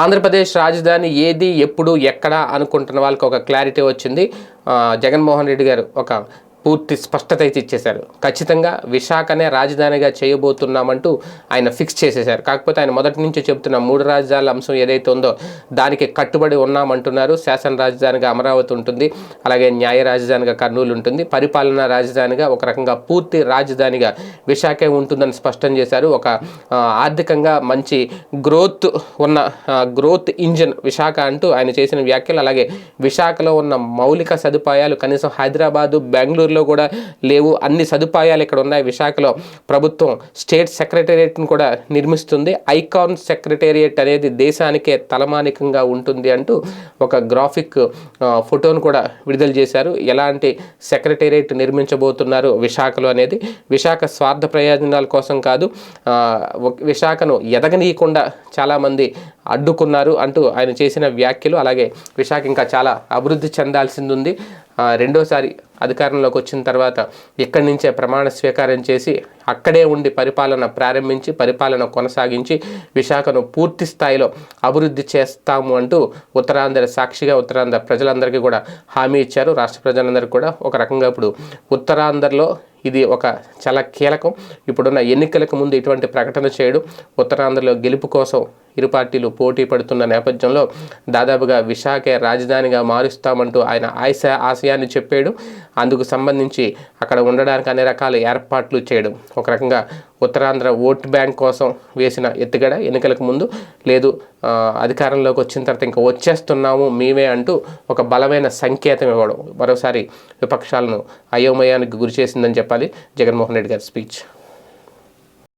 ఆంధ్రప్రదేశ్ రాజధాని ఏది ఎప్పుడు ఎక్కడ అనుకుంటున్న వాళ్ళకి ఒక క్లారిటీ వచ్చింది. జగన్మోహన్ రెడ్డి గారు ఒక పూర్తి స్పష్టత అయితే ఇచ్చేశారు. ఖచ్చితంగా విశాఖనే రాజధానిగా చేయబోతున్నామంటూ ఆయన ఫిక్స్ చేసేశారు. కాకపోతే ఆయన మొదటి నుంచి చెబుతున్న మూడు రాజధానుల అంశం ఏదైతే ఉందో దానికి కట్టుబడి ఉన్నామంటున్నారు. శాసన రాజధానిగా అమరావతి ఉంటుంది. అలాగే న్యాయ రాజధానిగా కర్నూలు ఉంటుంది. పరిపాలనా రాజధానిగా ఒక రకంగా పూర్తి రాజధానిగా విశాఖే ఉంటుందని స్పష్టం చేశారు. ఒక ఆర్థికంగా మంచి గ్రోత్ ఉన్న గ్రోత్ ఇంజిన్ విశాఖ అంటూ ఆయన చేసిన వ్యాఖ్యలు అలాగే విశాఖలో ఉన్న మౌలిక సదుపాయాలు కనీసం హైదరాబాదు బెంగళూరు బెంగళూరులో కూడా లేవు. అన్ని సదుపాయాలు ఇక్కడ ఉన్నాయి. విశాఖలో ప్రభుత్వం స్టేట్ సెక్రటేరియట్ను కూడా నిర్మిస్తుంది. ఐకాన్ సెక్రటేరియట్ అనేది దేశానికే తలమానికంగా ఉంటుంది అంటూ ఒక గ్రాఫిక్ ఫోటోను కూడా విడుదల చేశారు. ఎలాంటి సెక్రటేరియట్ నిర్మించబోతున్నారు విశాఖలో అనేది? విశాఖ స్వార్థ ప్రయోజనాల కోసం కాదు విశాఖను ఎదగనీయకుండా చాలామంది అడ్డుకున్నారు అంటూ ఆయన చేసిన వ్యాఖ్యలు. అలాగే విశాఖ ఇంకా చాలా అభివృద్ధి చెందాల్సింది ఉంది రెండోసారి అధికారంలోకి వచ్చిన తర్వాత ఇక్కడి నుంచే ప్రమాణ స్వీకారం చేసి అక్కడే ఉండి పరిపాలన ప్రారంభించి పరిపాలన కొనసాగించి విశాఖను పూర్తి స్థాయిలో అభివృద్ధి చేస్తాము అంటూ ఉత్తరాంధ్ర సాక్షిగా ఉత్తరాంధ్ర ప్రజలందరికీ కూడా హామీ ఇచ్చారు. రాష్ట్ర ప్రజలందరికీ కూడా ఒక రకంగా ఇప్పుడు ఉత్తరాంధ్రలో ఇది ఒక చాలా కీలకం ఇప్పుడున్న ఎన్నికలకు ముందు ఇటువంటి ప్రకటన చేయడం. ఉత్తరాంధ్రలో గెలుపు కోసం ఇరు పార్టీలు పోటీ పడుతున్న నేపథ్యంలో దాదాపుగా విశాఖే రాజధానిగా మారుస్తామంటూ ఆయన ఆశ ఆశయాన్ని చెప్పాడు. అందుకు సంబంధించి అక్కడ ఉండడానికి అన్ని రకాల ఏర్పాట్లు చేయడం. ఒక రకంగా ఉత్తరాంధ్ర ఓట్ బ్యాంక్ కోసం వేసిన ఎత్తుగడ ఎన్నికలకు ముందు లేదు అధికారంలోకి వచ్చిన తర్వాత ఇంకా వచ్చేస్తున్నాము మేమే అంటూ ఒక బలమైన సంకేతం ఇవ్వడం. మరోసారి విపక్షాలను అయోమయానికి గురి చేసిందని చెప్పాలి జగన్మోహన్ రెడ్డి గారి స్పీచ్.